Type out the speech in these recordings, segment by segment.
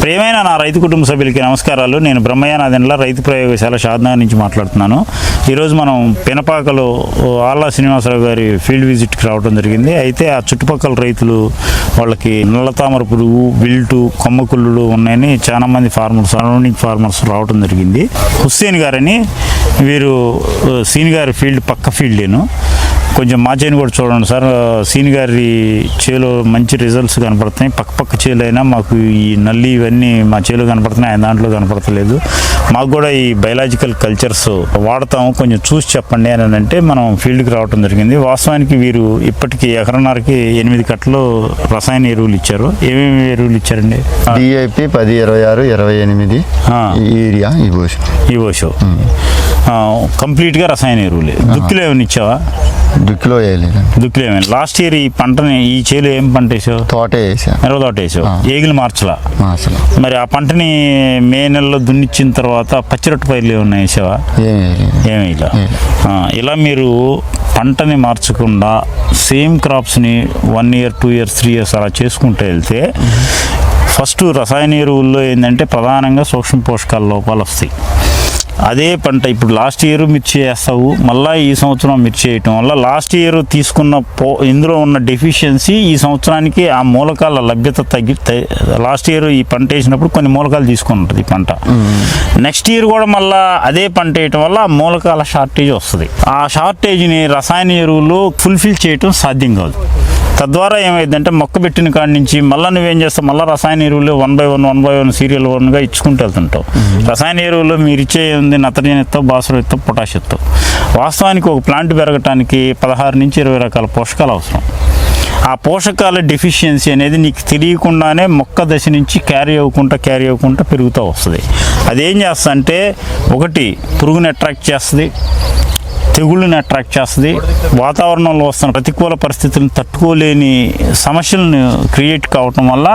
ప్రియమైన నా రైతు కుటుంబ సభ్యులకి నమస్కారాలు. నేను బ్రహ్మయ్య నాదెండ్ల రైతు ప్రయోగశాల షాద్నగర్ నుంచి మాట్లాడుతున్నాను. ఈరోజు మనం పినపాకలో ఆల్లా శ్రీనివాసరావు గారి ఫీల్డ్ విజిట్కి రావడం జరిగింది. అయితే ఆ చుట్టుపక్కల రైతులు వాళ్ళకి నల్లతామర పురుగు విల్టు కొమ్మకుళ్ళు ఉన్నాయని చాలా మంది ఫార్మర్స్ సరౌండింగ్ ఫార్మర్స్ రావడం జరిగింది. హుస్సేన్ గారని వీరు ఆ, సీన్ గారి ఫీల్డ్ పక్క ఫీల్డేను. కొంచెం మా చేను కూడా చూడండి సార్. సీన్ గారి చేలో మంచి రిజల్ట్స్ కనపడుతున్నాయి. పక్క పక్క చేలు అయినా మాకు ఈ నల్లి ఇవన్నీ మా చేలో కనపడుతున్నాయి. ఆయన దాంట్లో కనపడతలేదు. మాకు కూడా ఈ బయలాజికల్ కల్చర్స్ వాడతాము. కొంచెం చూసి చెప్పండి అని అంటే మనం ఫీల్డ్కి రావడం జరిగింది. వాస్తవానికి వీరు ఇప్పటికీ ఎకరన్నరకి ఎనిమిది కట్టలు రసాయన ఎరువులు ఇచ్చారు. ఏమేమి ఎరువులు ఇచ్చారండి? డిఐపి పది ఇరవై ఆరు ఇరవై ఎనిమిది. యూరియా ఈ ఈవోషో కంప్లీట్గా రసాయన ఎరువులే. దుక్కిలో ఏమైనా ఇచ్చావా? దుక్కిలో వేయలేదండి దుక్కిలో ఏమైనా లాస్ట్ ఇయర్ ఈ పంటని ఈ చేలో ఏం పంట వేసావు? తోట వేసా. మిరప తోట వేసావు. ఏగిలి మార్చలా? మరి ఆ పంటని మే నెలలో దున్నిచ్చిన తర్వాత పచ్చిరొట్టు పైర్లు ఏమన్నా వేసావా? వేయలేదు. ఏమీ ఇలా మీరు పంటని మార్చకుండా same క్రాప్స్ని one year two years three years అలా చేసుకుంటూ వెళ్తే ఫస్ట్ రసాయన ఎరువుల్లో ఏంటంటే ప్రధానంగా సూక్ష్మ పోషకాల లోపాలు వస్తాయి. అదే పంట ఇప్పుడు లాస్ట్ ఇయర్ మిర్చి వేస్తావు మళ్ళీ ఈ సంవత్సరం మిర్చి వేయటం వల్ల లాస్ట్ ఇయర్ తీసుకున్న పో ఇందులో ఉన్న డెఫిషియన్సీ ఈ సంవత్సరానికి ఆ మూలకాల లభ్యత తగ్గి లాస్ట్ ఇయర్ ఈ పంట వేసినప్పుడు కొన్ని మూలకాలు తీసుకుని ఉంటుంది ఈ పంట. నెక్స్ట్ ఇయర్ కూడా మళ్ళీ అదే పంట వేయటం వల్ల ఆ మూలకాల షార్టేజ్ వస్తుంది. ఆ షార్టేజ్ని రసాయన ఎరువులు ఫుల్ఫిల్ చేయటం సాధ్యం కాదు. తద్వారా ఏమైందంటే మొక్క పెట్టిన కాడి నుంచి మళ్ళీ నువ్వేం చేస్తావు? మళ్ళీ రసాయన ఎరువులు one by one one by one serial వన్గా ఇచ్చుకుంటూ వెళ్తుంటావు. రసాయన ఎరువులు మీరు ఇచ్చే ఉంది నత్రజని ఇస్తావు బాసులు ఇస్తావు పొటాష్ ఇస్తావు వాస్తవానికి ఒక ప్లాంట్ పెరగటానికి పదహారు నుంచి ఇరవై రకాల పోషకాలు అవసరం. ఆ పోషకాల డెఫిషియన్సీ అనేది నీకు తెలియకుండానే మొక్క దశ నుంచి క్యారీ అవ్వకుండా క్యారీ అవ్వకుండా పెరుగుతూ వస్తుంది. అదేం చేస్తా అంటే ఒకటి పురుగుని అట్రాక్ట్ చేస్తుంది. తెగుళ్ళని అట్రాక్ట్ చేస్తుంది. వాతావరణంలో వస్తున్న ప్రతికూల పరిస్థితులను తట్టుకోలేని సమస్యలను క్రియేట్ కావటం వల్ల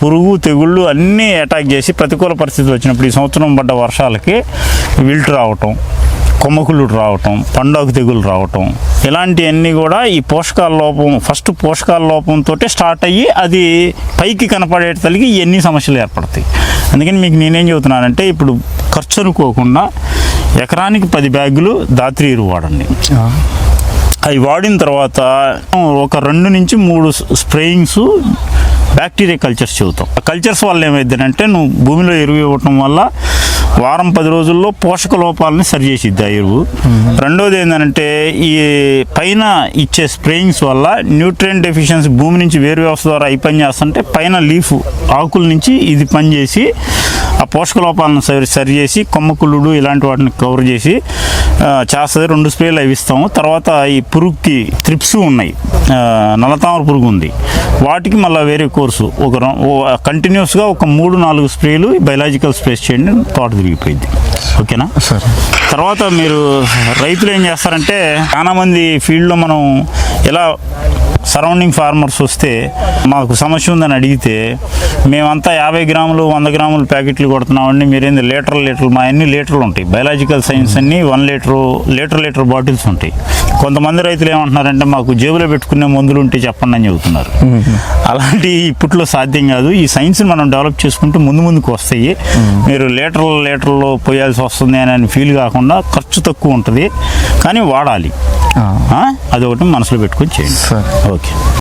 పురుగు తెగుళ్ళు అన్నీ అటాక్ చేసి ప్రతికూల పరిస్థితులు వచ్చినప్పుడు ఈ సంవత్సరం పడ్డ వర్షాలకి విల్ట్ రావటం కొమ్మకులు రావటం పండాకు తెగులు రావటం ఇలాంటివన్నీ కూడా ఈ పోషకాల లోపం ఫస్ట్ పోషకాల లోపంతో స్టార్ట్ అయ్యి అది పైకి కనపడే తల్లికి ఇవన్నీ సమస్యలు ఏర్పడతాయి. అందుకని మీకు నేనేం చెబుతున్నానంటే ఇప్పుడు ఖర్చు అనుకోకుండా ఎకరానికి పది బ్యాగులు దాత్రి ఎరువు వాడండి. అవి వాడిన తర్వాత ఒక రెండు నుంచి మూడు స్ప్రేయింగ్స్ బ్యాక్టీరియా కల్చర్స్ చెబుతాం. ఆ కల్చర్స్ వల్ల ఏమైందంటే నువ్వు భూమిలో ఎరువు ఇవ్వటం వల్ల వారం పది రోజుల్లో పోషక లోపాలని సరి చేసిద్ది ఆ ఎరువు. రెండోది ఏంటంటే ఈ పైన ఇచ్చే స్ప్రేయింగ్స్ వల్ల న్యూట్రియం డెఫిషియన్సీ భూమి నుంచి వేరు వ్యవస్థ ద్వారా అయి పని చేస్తుంటే పైన లీఫ్ ఆకుల నుంచి ఇది పని చేసి ఆ పోషక లోపాలను సరి సరి చేసి కొమ్మకుళ్ళుడు ఇలాంటి వాటిని కవర్ చేసి చేస్తుంది. రెండు స్ప్రేలు అవి ఇస్తాము. తర్వాత ఈ పురుగుకి త్రిప్స్ ఉన్నాయి. నల్లతామర పురుగు ఉంది. వాటికి మళ్ళీ వేరే కోర్సు. ఒక కంటిన్యూస్గా ఒక మూడు నాలుగు స్ప్రేలు బయలాజికల్ స్ప్రేస్ చేయండి. తోట తిరిగిపోయింది. ఓకేనా? సరే. తర్వాత మీరు రైతులు ఏం చేస్తారంటే చాలా మంది ఫీల్డ్లో మనం ఎలా సరౌండింగ్ ఫార్మర్స్ వస్తే మాకు సమస్య ఉందని అడిగితే మేమంతా యాభై గ్రాములు వంద గ్రాములు ప్యాకెట్లు కొడుతున్నామండి. మీరేంది లీటర్ లీటర్లు? మా అన్ని లీటర్లు ఉంటాయి. బయలాజికల్ సైన్స్ అన్ని one litre litre litre bottles ఉంటాయి. కొంతమంది రైతులు ఏమంటున్నారంటే మాకు జేబులో పెట్టుకునే మందులు ఉంటే చెప్పండి అని చెబుతున్నారు. అలాంటి ఇప్పట్లో సాధ్యం కాదు. ఈ సైన్స్ని మనం డెవలప్ చేసుకుంటూ ముందు ముందుకు వస్తాయి. మీరు లీటర్లు లీటర్లు పోయాల్సి వస్తుంది అని ఫీల్ కాకుండా ఖర్చు తక్కువ ఉంటుంది. కానీ వాడాలి. ఆ? అదొకటి మనసులో పెట్టుకొని చేయండి ఓకే